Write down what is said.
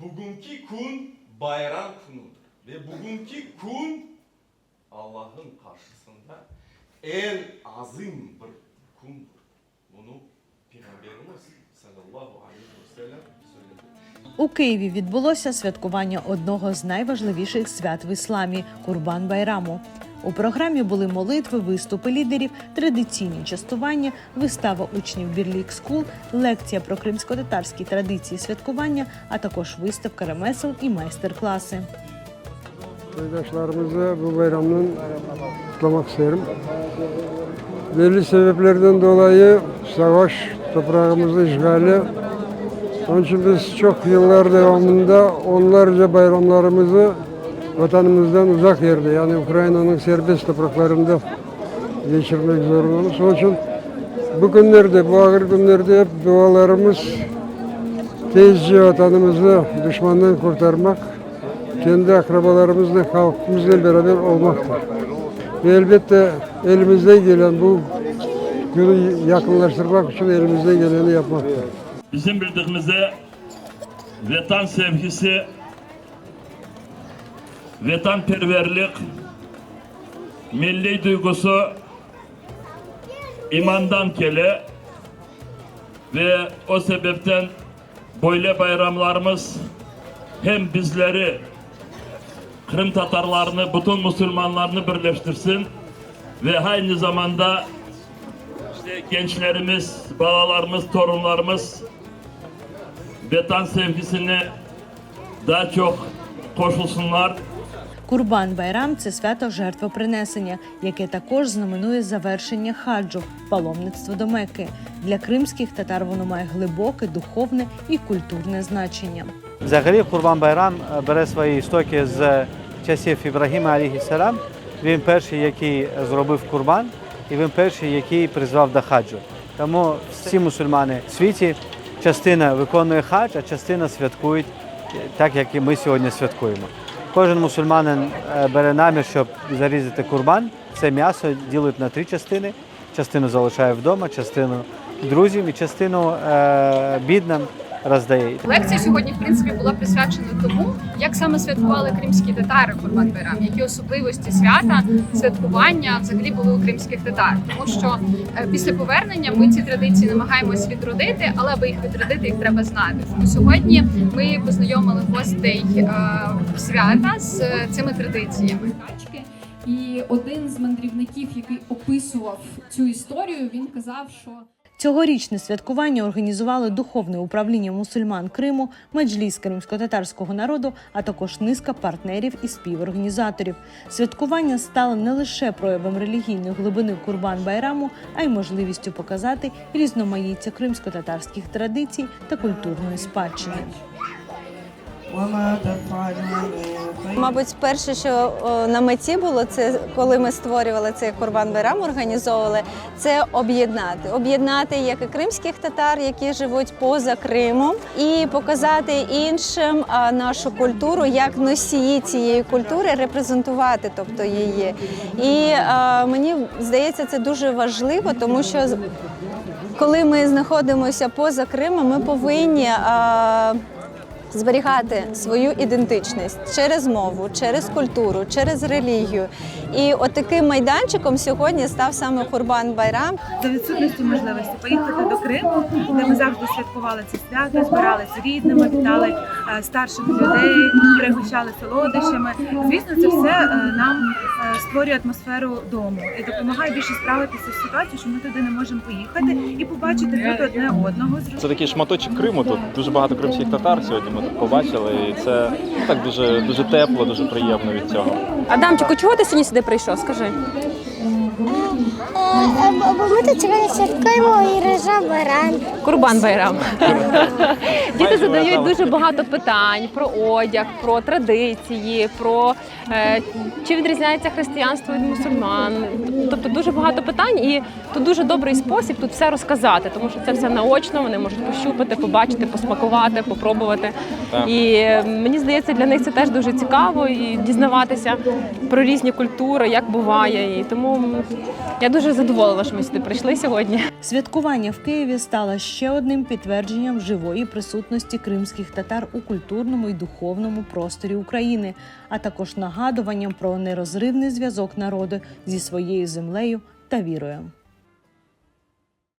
bugünkü kun bayram kunudur. Ve bugünkü kun Allah'ın karşısında en azim bir kundur. Bunu Peygamberimiz sallallahu aleyhi ve sellem söyledi. У Києві відбулося святкування одного з найважливіших свят в ісламі Курбан Байраму. У програмі були молитви, виступи лідерів, традиційні частування, вистава учнів Бірлік Скул, лекція про кримсько-татарські традиції святкування, а також виставка ремесел і майстер-класи. Arkadaşlarımızı bu bayramdan kutlamak isterim. Belli sebeplerden dolayı savaş, toprağımızı işgali. Onun için biz çok yıllar devamında onlarca bayramlarımızı vatanımızdan uzak yerde yani Ukrayna'nın serbest topraklarında geçirmek zorundayız. Onun için bu günlerde, bu ağır günlerde hep dualarımız tezci vatanımızı düşmandan kurtarmak, kendi akrabalarımızla, halkımızla beraber olmaktır. Ve elbette elimizden gelen bu günü yakınlaştırmak için elimizden geleni yapmaktır. Bizim bildiğimizde vatan sevgisi, vatanperverlik, milli duygusu imandan gele ve o sebepten böyle bayramlarımız hem bizleri Kırım Tatarlarını, bütün Müslümanlarını birleştirsin ve aynı zamanda işte gençlerimiz, balalarımız, torunlarımız vatan sevgisine daha çok koşulsunlar. Курбан Байрам це свято жертвопринесення, яке також знаменує завершення хаджу паломництво до Мекки. Для кримських татар воно має глибоке духовне і культурне значення. Взагалі Курбан Байрам е, бере свої істоки з часів Ібрагіма алейхіссалам. Він перший, який зробив курбан, і він перший, який призвав до хаджу. Тому всі мусульмани в світі частина виконує хадж, а частина святкують е, так, як і ми сьогодні святкуємо. Кожен мусульманин е, бере намір, щоб зарізати курбан. Це м'ясо ділить на три частини. Частину залишає вдома, частину друзям і частину е, бідним роздає. Лекція сьогодні, в принципі, була присвячена тому, як саме святкували кримські татари Курбан Байрам, які особливості свята святкування взагалі були у кримських татар. Тому що е, після повернення ми ці традиції намагаємось відродити, але аби їх відродити, їх треба знати. Тому сьогодні ми познайомили гостей е, свята з цими традиціями. качки. І один з мандрівників, який описував цю історію, він казав, що Цьогорічне святкування організували духовне управління мусульман Криму, меджліс кримсько-татарського народу, а також низка партнерів і співорганізаторів. Святкування стало не лише проявом релігійної глибини Курбан Байраму, а й можливістю показати різноманіття кримсько-татарських традицій та культурної спадщини. Мабуть, перше, що на меті було, це коли ми створювали цей Курбан Байрам, організовували, це об'єднати. Об'єднати як і кримських татар, які живуть поза Кримом, і показати іншим нашу культуру як носії цієї культури, репрезентувати, тобто її. І мені здається, це дуже важливо, тому що коли ми знаходимося поза Кримом, ми повинні. Зберігати свою ідентичність через мову, через культуру, через релігію. І от майданчиком сьогодні став саме Курбан Байрам. за відсутності можливості поїхати до Криму, де ми завжди святкували це свято, збиралися з рідними, вітали е, старших людей, пригощали солодощами. Звісно, це все е, нам е, створює атмосферу дому і допомагає більше справитися з ситуацією, що ми туди не можемо поїхати і побачити тут одне одного. Це такий шматочок Криму. Тут дуже багато кримських татар сьогодні ми тут побачили. І це ну, так дуже дуже тепло, дуже приємно від цього. Адамчику, чого ти сьогодні сюди прийшов? Скажи. Бо ми тут сьогодні святкуємо і режа баран. Курбан Байрам. Діти задають дуже багато питань про одяг, про традиції, про е, чи відрізняється християнство від мусульман. Тобто дуже багато питань, і тут дуже добрий спосіб тут все розказати, тому що це все наочно. Вони можуть пощупати, побачити, посмакувати, попробувати. І е, мені здається, для них це теж дуже цікаво і дізнаватися про різні культури, як буває. І тому я дуже задоволена, що ми сюди прийшли сьогодні. Святкування в Києві стало ще одним підтвердженням живої присутності кримських татар у культурному і духовному просторі України, а також нагадуванням про нерозривний зв'язок народу зі своєю землею та вірою.